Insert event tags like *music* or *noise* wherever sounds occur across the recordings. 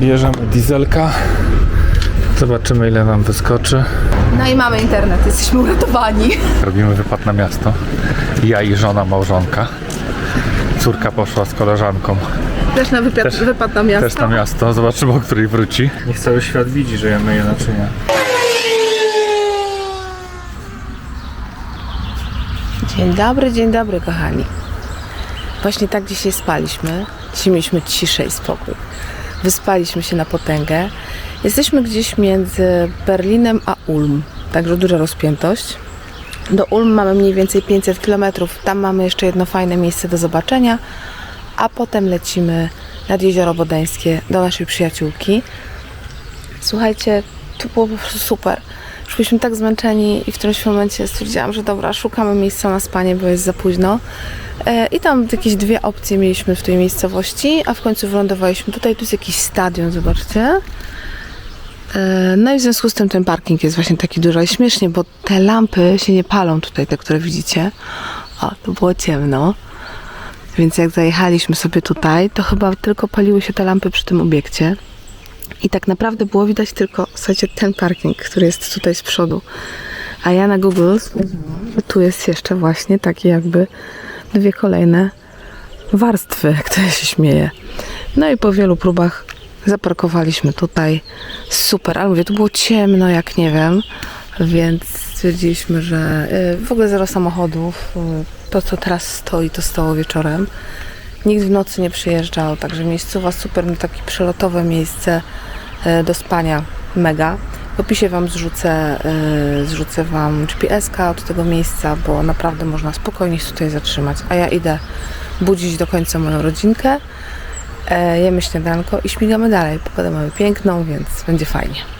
Bierzemy dieselka. Zobaczymy ile nam wyskoczy. No i mamy internet, jesteśmy uratowani. Robimy wypad na miasto. Ja i żona małżonka. Córka poszła z koleżanką Też na wypad, Też- wypad na miasto. też na miasto. Zobaczymy o której wróci. Niech cały świat widzi, że ja myję naczynia. Dzień dobry, dzień dobry kochani. Właśnie tak dzisiaj spaliśmy. Dzisiaj mieliśmy ciszę i spokój. Wyspaliśmy się na potęgę. Jesteśmy gdzieś między Berlinem a Ulm, także duża rozpiętość. Do Ulm mamy mniej więcej 500 km. Tam mamy jeszcze jedno fajne miejsce do zobaczenia, a potem lecimy nad Jezioro Bodeńskie do naszej przyjaciółki. Słuchajcie, to było po prostu super. Już byliśmy tak zmęczeni i w którymś momencie stwierdziłam, że dobra, szukamy miejsca na spanie, bo jest za późno. E, I tam jakieś dwie opcje mieliśmy w tej miejscowości, a w końcu wylądowaliśmy tutaj. Tu jest jakiś stadion, zobaczcie. E, No i w związku z tym ten parking jest właśnie taki duży i śmiesznie, bo te lampy się nie palą tutaj, te, które widzicie. O, to było ciemno. Więc jak zajechaliśmy sobie tutaj, to chyba tylko paliły się te lampy przy tym obiekcie. I tak naprawdę było widać tylko, słuchajcie, ten parking, który jest tutaj z przodu. A ja na Google tu jest jeszcze właśnie takie jakby dwie kolejne warstwy, które się śmieje. No i po wielu próbach zaparkowaliśmy tutaj. Super, ale mówię, tu było ciemno, jak nie wiem, więc stwierdziliśmy, że y, w ogóle zero samochodów. y, To, co teraz stoi, to stało wieczorem. Nikt w nocy nie przyjeżdżał, także miejscowa super, no takie przelotowe miejsce e, do spania, mega. W opisie Wam zrzucę, e, zrzucę Wam GPS-ka od tego miejsca, bo naprawdę można spokojnie się tutaj zatrzymać. A ja idę budzić do końca moją rodzinkę, e, jemy śniadanko i śmigamy dalej. Pogodę mamy piękną, więc będzie fajnie.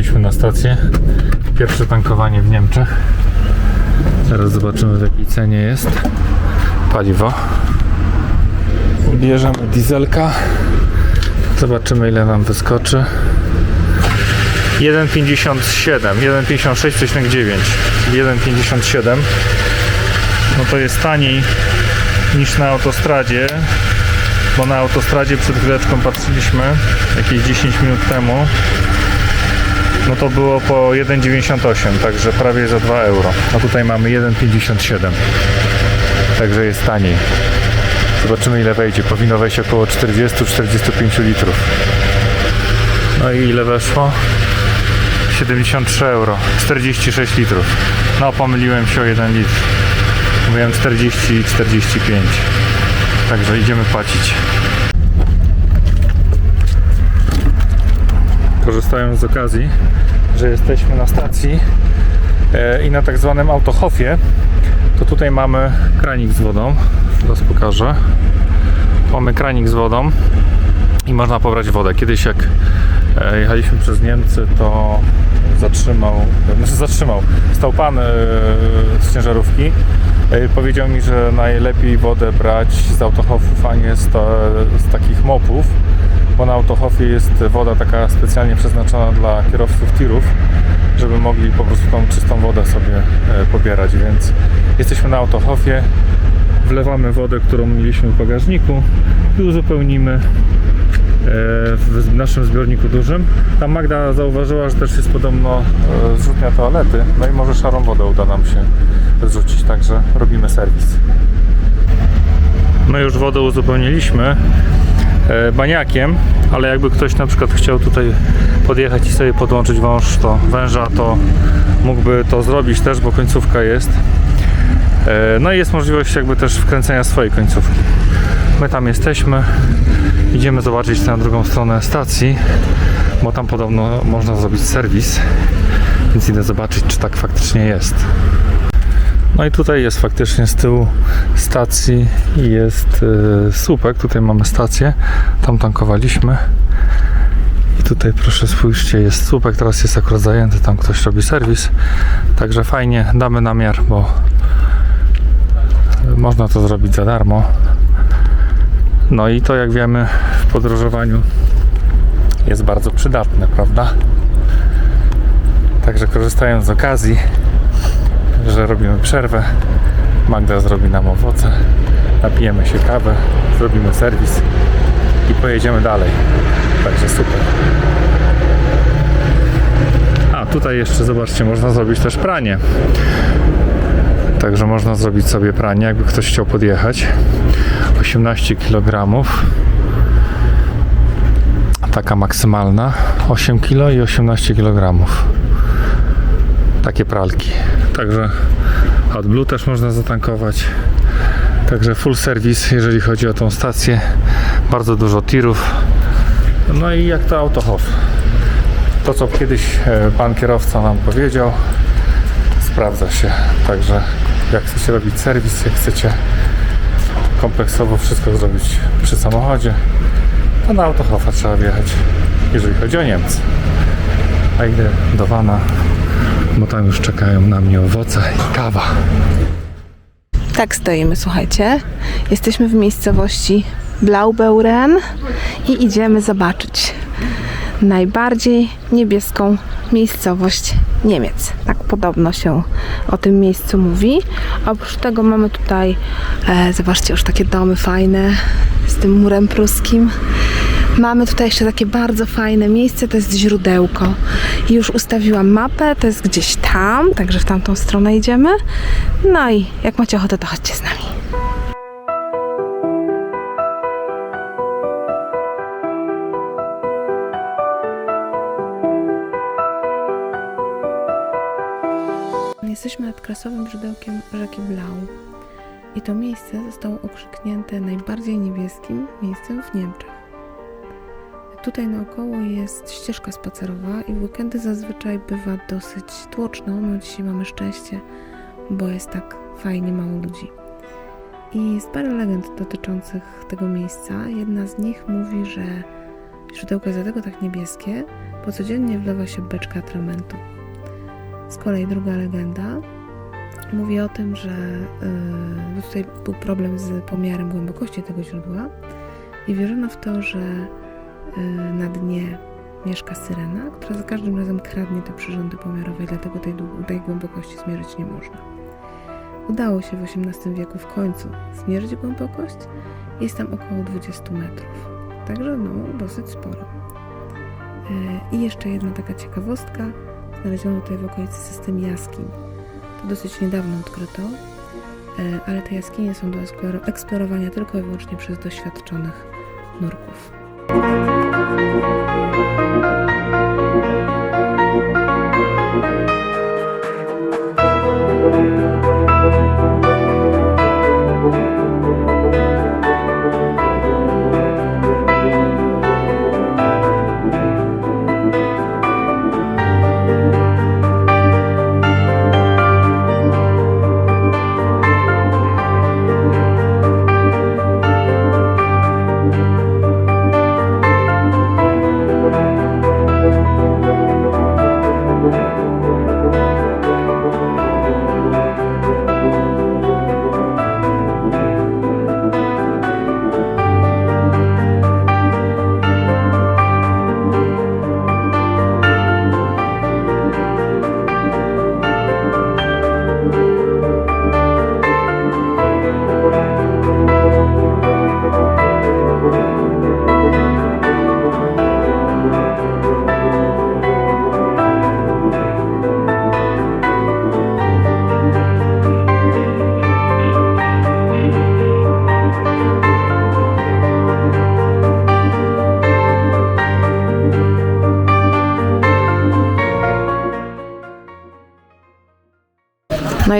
I przyjechaliśmy na stację. Pierwsze tankowanie w Niemczech. Teraz zobaczymy w jakiej cenie jest paliwo. Bierzemy dieselka. Zobaczymy ile nam wyskoczy. 1,57, 1,56,9 1,57 No to jest taniej niż na autostradzie bo na autostradzie przed chwileczką patrzyliśmy jakieś 10 minut temu no to było po 1,98, także prawie za 2 euro. A tutaj mamy 1,57. Także jest taniej. Zobaczymy ile wejdzie. Powinno wejść około 40-45 litrów. No i ile weszło? 73 euro. 46 litrów. No pomyliłem się o 1 litr. Mówiłem 40 i 45. Także idziemy płacić. korzystając z okazji, że jesteśmy na stacji e, i na tak zwanym autohofie, to tutaj mamy kranik z wodą. Teraz pokażę. Mamy kranik z wodą i można pobrać wodę. Kiedyś jak e, jechaliśmy przez Niemcy, to zatrzymał, znaczy zatrzymał, stał pan e, z ciężarówki. Powiedział mi, że najlepiej wodę brać z autohofów, a nie z, z takich mopów bo na autohofie jest woda taka specjalnie przeznaczona dla kierowców tirów, żeby mogli po prostu tą czystą wodę sobie e, pobierać, więc jesteśmy na autohofie, wlewamy wodę, którą mieliśmy w bagażniku i uzupełnimy e, w naszym zbiorniku dużym. Tam Magda zauważyła, że też jest podobno e, zrzutnia toalety, no i może szarą wodę uda nam się zrzucić, także robimy serwis. My już wodę uzupełniliśmy baniakiem, ale jakby ktoś na przykład chciał tutaj podjechać i sobie podłączyć wąż, to węża, to mógłby to zrobić też, bo końcówka jest. E, No i jest możliwość jakby też wkręcenia swojej końcówki. My tam jesteśmy. Idziemy zobaczyć na drugą stronę stacji, bo tam podobno można zrobić serwis. Więc idę zobaczyć, czy tak faktycznie jest. No i tutaj jest faktycznie z tyłu stacji jest e, słupek. Tutaj mamy stację. Tam tankowaliśmy. I tutaj proszę spójrzcie, jest słupek. Teraz jest akurat zajęty. Tam ktoś robi serwis. Także fajnie, damy namiar, bo można to zrobić za darmo. No i to jak wiemy w podróżowaniu jest bardzo przydatne, prawda? Także korzystając z okazji, że robimy przerwę, Magda zrobi nam owoce, napijemy się kawę, zrobimy serwis i pojedziemy dalej. Także super. A tutaj jeszcze zobaczcie, można zrobić też pranie. Także można zrobić sobie pranie, jakby ktoś chciał podjechać. 18 kg. Taka maksymalna. 8 kg i 18 kg. Takie pralki. Także AdBlue też można zatankować. Także full service, jeżeli chodzi o tą stację. Bardzo dużo tirów. No i jak to autohof. To, co kiedyś e, pan kierowca nam powiedział, sprawdza się. Także jak chcecie robić serwis, jak chcecie kompleksowo wszystko zrobić przy samochodzie, to na Autohofa trzeba wjechać, jeżeli chodzi o Niemcy. A idę do Wana, bo tam już czekają na mnie owoce i kawa. Tak stoimy, słuchajcie. Jesteśmy w miejscowości Blaubeuren i idziemy zobaczyć najbardziej niebieską miejscowość Niemiec. Tak podobno się o tym miejscu mówi. Oprócz tego mamy tutaj, e, zobaczcie, już takie domy fajne z tym murem pruskim. Mamy tutaj jeszcze takie bardzo fajne miejsce, to jest źródełko. Już ustawiłam mapę, to jest gdzieś tam, także w tamtą stronę idziemy. No i jak macie ochotę, to chodźcie z nami. Jesteśmy nad krasowym źródełkiem rzeki Blau. I to miejsce zostało okrzyknięte najbardziej niebieskim miejscem w Niemczech. Tutaj naokoło jest ścieżka spacerowa i w weekendy zazwyczaj bywa dosyć tłoczno. No dzisiaj mamy szczęście, bo jest tak fajnie mało ludzi. I jest parę legend dotyczących tego miejsca. Jedna z nich mówi, że źródełko jest dlatego tak niebieskie, bo codziennie wlewa się beczka atramentu. Z kolei druga legenda mówi o tym, że yy, tutaj był problem z pomiarem głębokości tego źródła i wierzono w to, że na dnie mieszka syrena, która za każdym razem kradnie te przyrządy pomiarowe dlatego tej, tej głębokości zmierzyć nie można. Udało się w XVIII wieku w końcu zmierzyć głębokość. Jest tam około 20 metrów. Także no, dosyć sporo. Yy, I jeszcze jedna taka ciekawostka. Znaleziono tutaj w okolicy system jaskiń. To dosyć niedawno odkryto, e, ale te jaskinie są do eksploro- eksplorowania tylko i wyłącznie przez doświadczonych nurków. Thank you.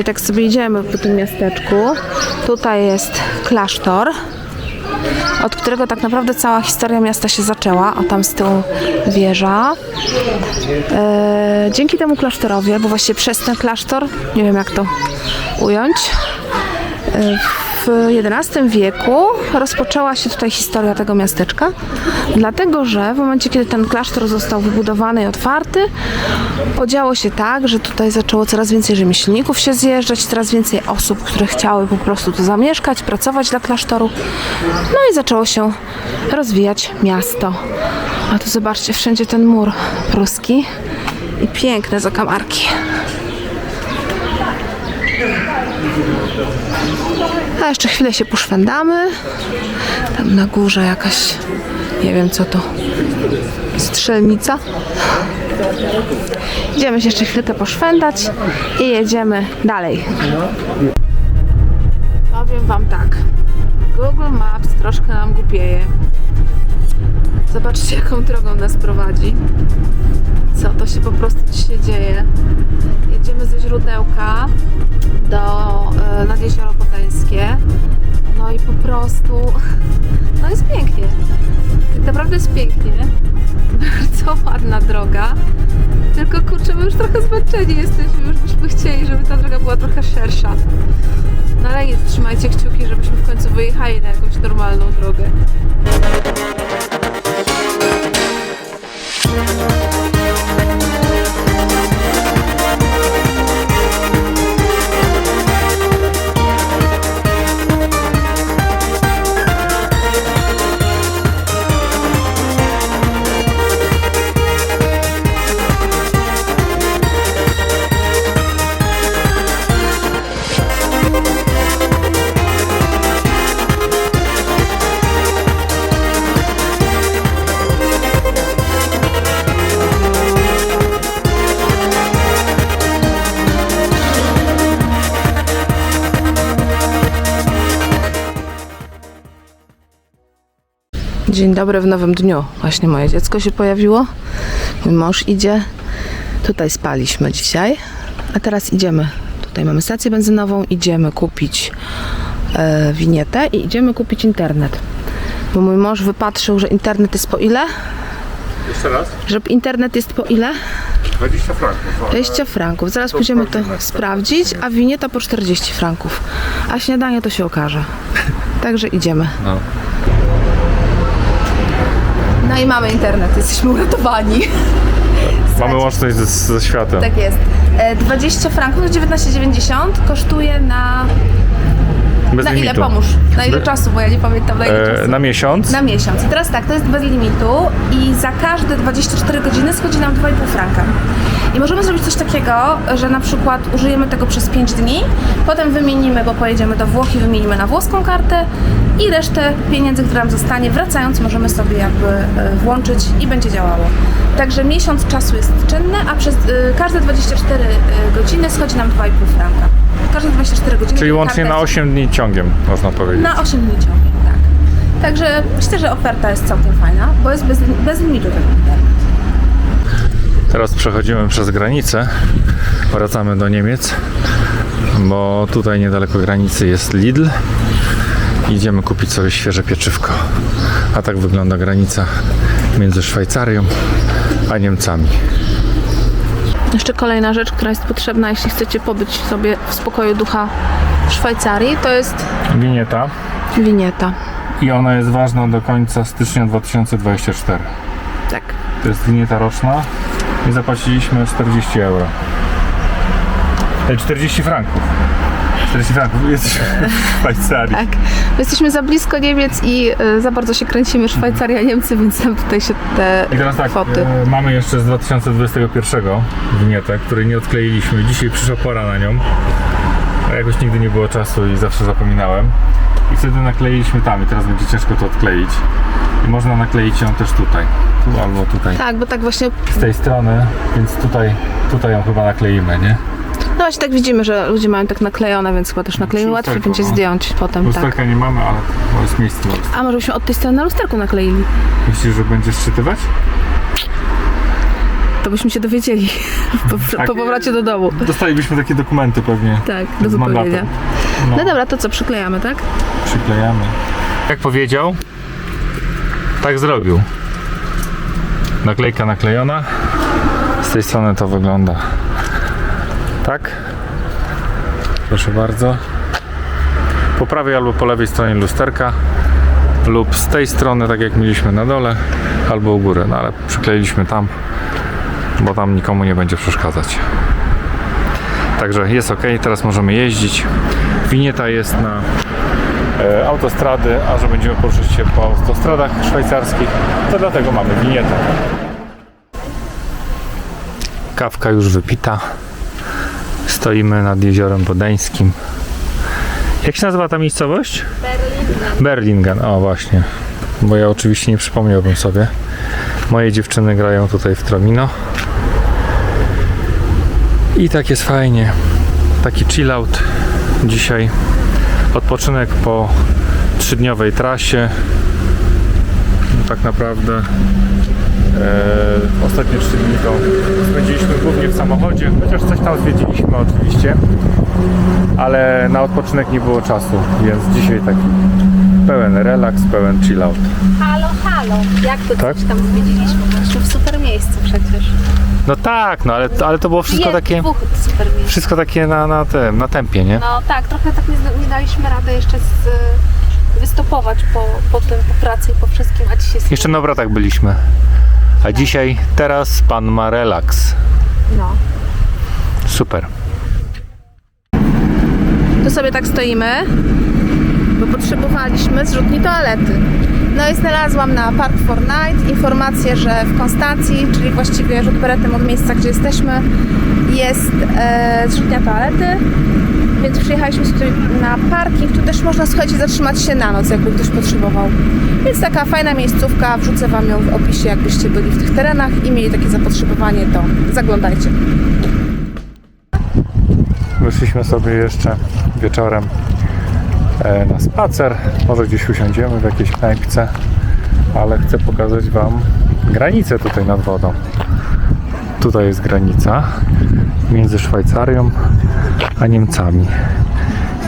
I tak sobie idziemy po tym miasteczku. Tutaj jest klasztor, od którego tak naprawdę cała historia miasta się zaczęła. O tam z tyłu wieża. E, dzięki temu klasztorowi, albo właściwie przez ten klasztor, nie wiem jak to ująć, e, w XI wieku rozpoczęła się tutaj historia tego miasteczka, dlatego że w momencie, kiedy ten klasztor został wybudowany i otwarty, podziało się tak, że tutaj zaczęło coraz więcej rzemieślników się zjeżdżać, coraz więcej osób, które chciały po prostu tu zamieszkać, pracować dla klasztoru. No i zaczęło się rozwijać miasto. A tu zobaczcie, wszędzie ten mur pruski i piękne zakamarki. Jeszcze chwilę się poszwędamy. Tam na górze jakaś, nie wiem co to, strzelnica. Idziemy się jeszcze chwilkę poszwędać i jedziemy dalej. Powiem Wam tak. Google Maps troszkę nam głupieje. Zobaczcie, jaką drogą nas prowadzi. Co to się po prostu dzisiaj dzieje. Jedziemy ze źródełka do, e, nad Jezioro Potańskie. No i po prostu, *laughs* no jest pięknie. Tak naprawdę jest pięknie. Bardzo ładna droga. Tylko kurczę, my już trochę zmęczeni jesteśmy, już byśmy chcieli, żeby ta droga była trochę szersza. No ale nic, trzymajcie kciuki, żebyśmy w końcu wyjechali na jakąś normalną drogę. Dzień dobry w nowym dniu. Właśnie moje dziecko się pojawiło. Mój mąż idzie. Tutaj spaliśmy dzisiaj. A teraz idziemy. Tutaj mamy stację benzynową. Idziemy kupić e, winietę i idziemy kupić internet. Bo mój mąż wypatrzył, że internet jest po ile? Jeszcze raz? Że internet jest po ile? 20 franków. 20 franków. Zaraz pójdziemy to sprawdzić, a winieta po 40 franków. A śniadanie to się okaże. Także idziemy. No. No i mamy internet, jesteśmy uratowani. *laughs* Mamy łączność ze, ze światem. Tak jest. E, 20 franków, 19,90 kosztuje na. Bez na ile limitu. pomóż? Na ile Be- czasu, bo ja nie pamiętam na ile E, czasu. na miesiąc? Na miesiąc. I teraz tak, to jest bez limitu i za każde 24 godziny schodzi nam 2,5 franka. I możemy zrobić coś takiego, że na przykład użyjemy tego przez 5 dni, potem wymienimy, bo pojedziemy do Włoch i wymienimy na włoską kartę i resztę pieniędzy, która nam zostanie, wracając możemy sobie jakby e, włączyć i będzie działało. Także miesiąc czasu jest czynny, a przez e, każde 24 godziny schodzi nam 2,5 franka. Każde 24 godziny. Czyli łącznie na jest- 8 dni ciągiem, można powiedzieć. na 8 dni ciągiem, tak. Także myślę, że oferta jest całkiem fajna, bo jest bez, bez limitu ten internet. Teraz przechodzimy przez granicę, wracamy do Niemiec, bo tutaj niedaleko granicy jest Lidl. Idziemy kupić sobie świeże pieczywko. A tak wygląda granica między Szwajcarią a Niemcami. Jeszcze kolejna rzecz, która jest potrzebna, jeśli chcecie pobyć sobie w spokoju ducha w Szwajcarii, to jest Winieta winieta. i ona jest ważna do końca stycznia 2024. Tak. To jest winieta roczna i zapłaciliśmy 40 euro. Ej, 40 franków. 40 franków, jesteśmy w *laughs* Szwajcarii. Tak. My jesteśmy za blisko Niemiec i y, za bardzo się kręcimy Szwajcaria, Niemcy, więc nam tutaj się te I teraz tak, kwoty. e, mamy jeszcze z 2021 winietę, której nie odkleiliśmy. Dzisiaj przyszła pora na nią. A jakoś nigdy nie było czasu i zawsze zapominałem. I wtedy nakleiliśmy tam i teraz będzie ciężko to odkleić. I można nakleić ją też tutaj. Tu albo tutaj. Tak, bo tak właśnie, Z tej strony, więc tutaj, tutaj ją chyba nakleimy, nie? No właśnie tak widzimy, że ludzie mają tak naklejone, więc chyba też naklejemy, Przy łatwiej lusterku, będzie no. zdjąć potem, tak. Lusterka nie mamy, ale to jest miejsce na. A może byśmy od tej strony na lusterku nakleili? Myślisz, że będzie szczytywać? to byśmy się dowiedzieli *laughs* po, Tak. po powrocie do domu. Dostalibyśmy takie dokumenty pewnie. Tak, do Z mandatem. No. No dobra, to co, przyklejamy, tak? Przyklejamy. Jak powiedział, tak zrobił. Naklejka naklejona. Z tej strony to wygląda tak. Proszę bardzo. Po prawej albo po lewej stronie lusterka lub z tej strony, tak jak mieliśmy na dole, albo u góry. No ale przykleiliśmy tam, bo tam nikomu nie będzie przeszkadzać. Także jest ok, teraz możemy jeździć. Winieta jest na e, autostrady, a że będziemy poruszać się po autostradach szwajcarskich, to dlatego mamy winietę. Kawka już wypita. Stoimy nad jeziorem Bodeńskim. Jak się nazywa ta miejscowość? Berlingen. Berlingen, o właśnie. Bo ja oczywiście nie przypomniałbym sobie. Moje dziewczyny grają tutaj w Tromino. I tak jest fajnie. Taki chill out dzisiaj. Odpoczynek po trzydniowej trasie. No, tak naprawdę ostatnie trzy dni to spędziliśmy głównie w samochodzie, chociaż coś tam zwiedziliśmy oczywiście, ale na odpoczynek nie było czasu, więc dzisiaj taki pełen relaks, pełen chill out. Halo, halo. Jak to Tak? coś tam zwiedziliśmy? Byliśmy w super miejscu przecież. No tak, no ale, ale to było wszystko Jest takie, dwóch super miejsc. wszystko takie na, na tym, na tempie, nie? No tak, trochę tak nie, nie daliśmy rady jeszcze z, wystopować po, po tym, po pracy i po wszystkim, a dzisiaj. Jeszcze na obratach byliśmy. A dzisiaj, teraz pan ma relaks. No. Super. Tu sobie tak stoimy, bo potrzebowaliśmy zrzutni toalety. No i znalazłam na Park for Night informację, że w Konstancji, czyli właściwie rzut beretem od miejsca, gdzie jesteśmy, jest e, zrzutnia toalety. Więc przyjechaliśmy tutaj na parking. Tu też można, słuchajcie, zatrzymać się na noc, jakby ktoś potrzebował. Więc taka fajna miejscówka. Wrzucę Wam ją w opisie, jakbyście byli w tych terenach i mieli takie zapotrzebowanie, to zaglądajcie. Wyszliśmy sobie jeszcze wieczorem e, na spacer. Może gdzieś usiądziemy w jakiejś knajpce, ale chcę pokazać Wam granicę tutaj nad wodą. Tutaj jest granica między Szwajcarią a Niemcami.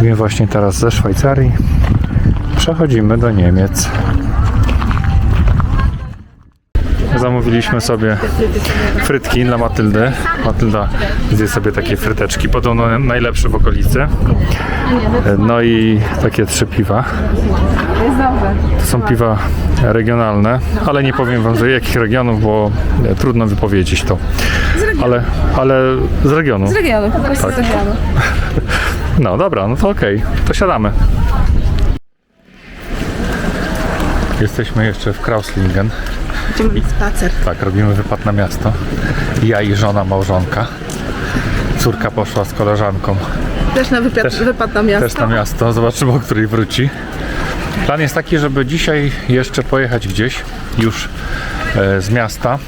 I my właśnie teraz ze Szwajcarii przechodzimy do Niemiec. Zamówiliśmy sobie frytki dla Matyldy. Matylda zje sobie takie fryteczki, podobno najlepsze w okolicy. No i takie trzy piwa. To są piwa regionalne, ale nie powiem wam z jakich regionów, bo trudno wypowiedzieć to. Ale, ale z regionu. Z regionu, po prostu z regionu. No dobra, no to okej, to siadamy. Jesteśmy jeszcze w Krauslingen. Idziemy na spacer. Tak, robimy wypad na miasto. Ja i żona małżonka. Córka poszła z koleżanką Też na wypad, Też- wypad na miasto. też na miasto. Zobaczymy, o której wróci. Plan jest taki, żeby dzisiaj jeszcze pojechać gdzieś już e, z miasta,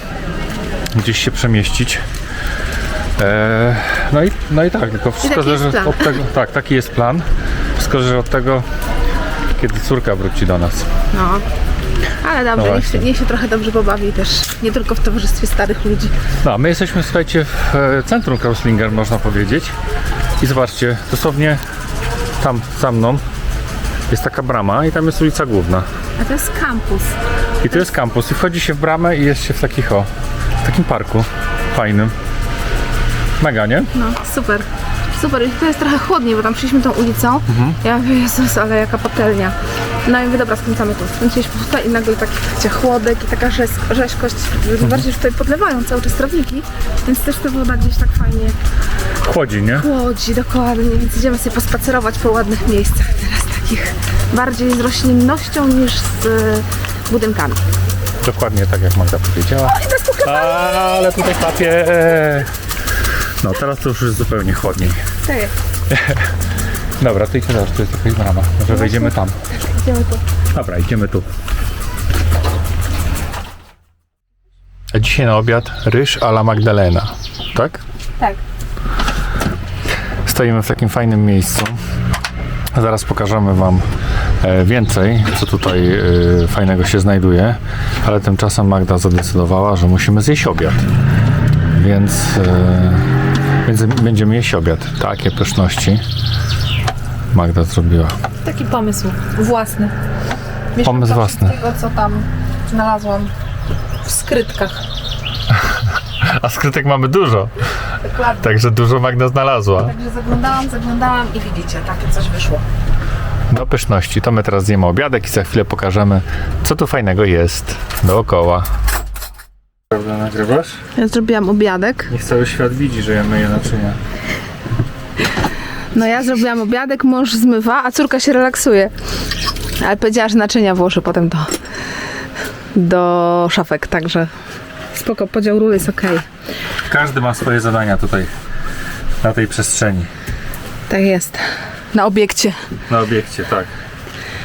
gdzieś się przemieścić. E, no, i, no i tak, tylko wszystko zależy od tego. Tak, taki jest plan. Wszystko zależy od tego, kiedy córka wróci do nas. No. Ale dobrze, No niech, się, niech się trochę dobrze pobawi też. Nie tylko w towarzystwie starych ludzi. No, my jesteśmy, słuchajcie, w e, centrum Krauslinger, można powiedzieć. I zobaczcie, dosłownie tam za mną jest taka brama i tam jest ulica główna. A to jest kampus. I tu jest kampus i wchodzi się w bramę i jest się w takich o, w takim parku fajnym. Mega, nie? No, super. Super, i to jest trochę chłodniej, bo tam przyszliśmy tą ulicą. Ja mówię, Jezus, ale jaka patelnia. No i mówię, dobra, skręcamy tu. Skręciliśmy tutaj i nagle taki wiecie, chłodek i taka rzeź- rzeźkość. Bardziej, że tutaj podlewają cały czas trawniki, więc też ta woda gdzieś tak fajnie Chłodzi, nie? chłodzi, dokładnie. Więc idziemy sobie pospacerować po ładnych miejscach teraz, takich bardziej z roślinnością niż z e, budynkami. Dokładnie tak jak Magda powiedziała. I teraz pokażę Ale tutaj papie. No teraz to już jest zupełnie chłodniej. Ty, *laughs* Dobra, ty teraz tu jest jakaś brama. Może wejdziemy tam. idziemy tu. Dobra, idziemy tu. A dzisiaj na obiad ryż a la Magdalena. Tak? Tak. Stoimy w takim fajnym miejscu. Zaraz pokażemy Wam e, więcej, co tutaj e, fajnego się znajduje, ale tymczasem Magda zadecydowała, że musimy zjeść obiad. więc, e, więc będziemy jeść obiad. Takie pyszności Magda zrobiła. Taki pomysł własny. Pomysł własny. Tego, co tam znalazłam w skrytkach. *laughs* A skrytek mamy dużo, Dokładnie. także dużo Magda znalazła. Także zaglądałam, zaglądałam i widzicie, takie coś wyszło. Do pyszności. To my teraz zjemy obiadek i za chwilę pokażemy, co tu fajnego jest dookoła. Prawda nagrywasz? Ja zrobiłam obiadek. Niech cały świat widzi, że ja myję naczynia. No ja zrobiłam obiadek, mąż zmywa, a córka się relaksuje. Ale powiedziała, że naczynia włoży potem do, do szafek, także spoko, podział ról jest okej. Każdy ma swoje zadania tutaj, na tej przestrzeni, Tak jest. Na obiekcie. na obiekcie, tak.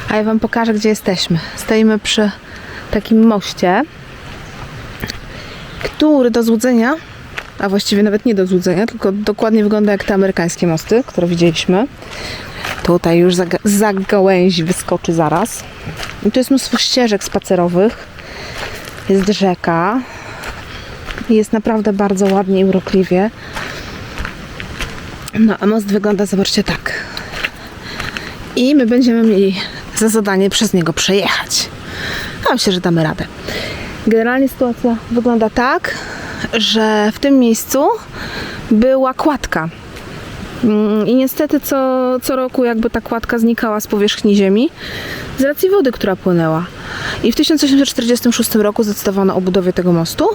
A ja wam pokażę, gdzie jesteśmy. Stoimy przy takim moście, który do złudzenia, a właściwie nawet nie do złudzenia, tylko dokładnie wygląda jak te amerykańskie mosty, które widzieliśmy. Tutaj już za, za gałęzi wyskoczy zaraz. I tu jest mnóstwo ścieżek spacerowych. Jest rzeka. Jest naprawdę bardzo ładnie i urokliwie. No a most wygląda, zobaczcie, tak. I my będziemy mieli za zadanie przez niego przejechać. A myślę, że damy radę. Generalnie sytuacja wygląda tak, że w tym miejscu była kładka. Mm, I niestety co, co roku jakby ta kładka znikała z powierzchni ziemi z racji wody, która płynęła. I w 1846 roku zdecydowano o budowie tego mostu.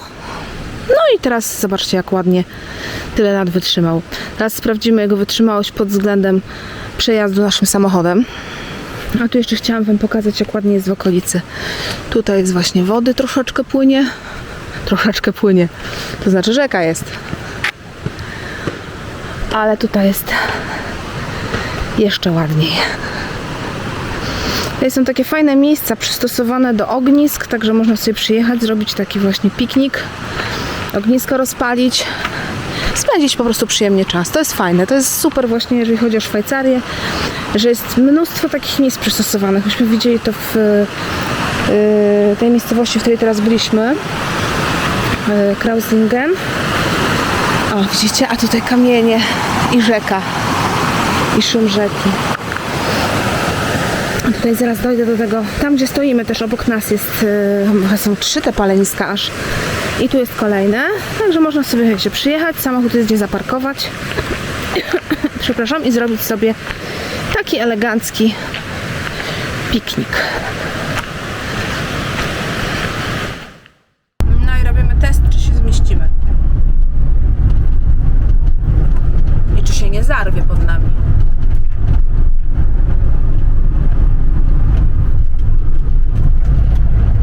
No i teraz zobaczcie, jak ładnie tyle lat wytrzymał. Teraz sprawdzimy jego wytrzymałość pod względem przejazdu naszym samochodem. A tu jeszcze chciałam Wam pokazać, jak ładnie jest w okolicy. Tutaj jest właśnie wody, troszeczkę płynie. Troszeczkę płynie. To znaczy rzeka jest. Ale tutaj jest jeszcze ładniej. Tutaj są takie fajne miejsca przystosowane do ognisk, także można sobie przyjechać, zrobić taki właśnie piknik, ognisko rozpalić, spędzić po prostu przyjemnie czas. To jest fajne, to jest super właśnie, jeżeli chodzi o Szwajcarię, że jest mnóstwo takich miejsc przystosowanych. Myśmy widzieli to w y, tej miejscowości, w której teraz byliśmy, y, Krausingen. O, widzicie? A tutaj kamienie i rzeka. I szum rzeki. A Tutaj zaraz dojdę do tego, tam gdzie stoimy też obok nas jest, yy, są trzy te paleniska aż i tu jest kolejne, także można sobie wiecie, przyjechać, samochód jest gdzie zaparkować, *coughs* przepraszam, i zrobić sobie taki elegancki piknik. No i robimy test, czy się zmieścimy. I czy się nie zarwie pod nami.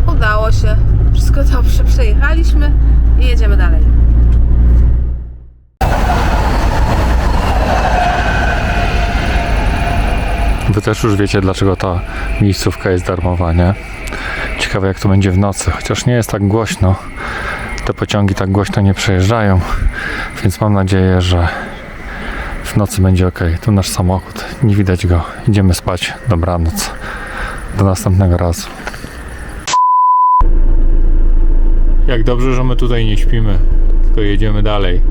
Udało się. Dobrze przejechaliśmy i jedziemy dalej. Wy też już wiecie, dlaczego ta miejscówka jest darmowa, nie? Ciekawe, jak to będzie w nocy, chociaż nie jest tak głośno. Te pociągi tak głośno nie przejeżdżają, więc mam nadzieję, że w nocy będzie ok. Tu nasz samochód, nie widać go. Idziemy spać. Dobranoc. Do następnego razu. Jak dobrze, że my tutaj nie śpimy, tylko jedziemy dalej.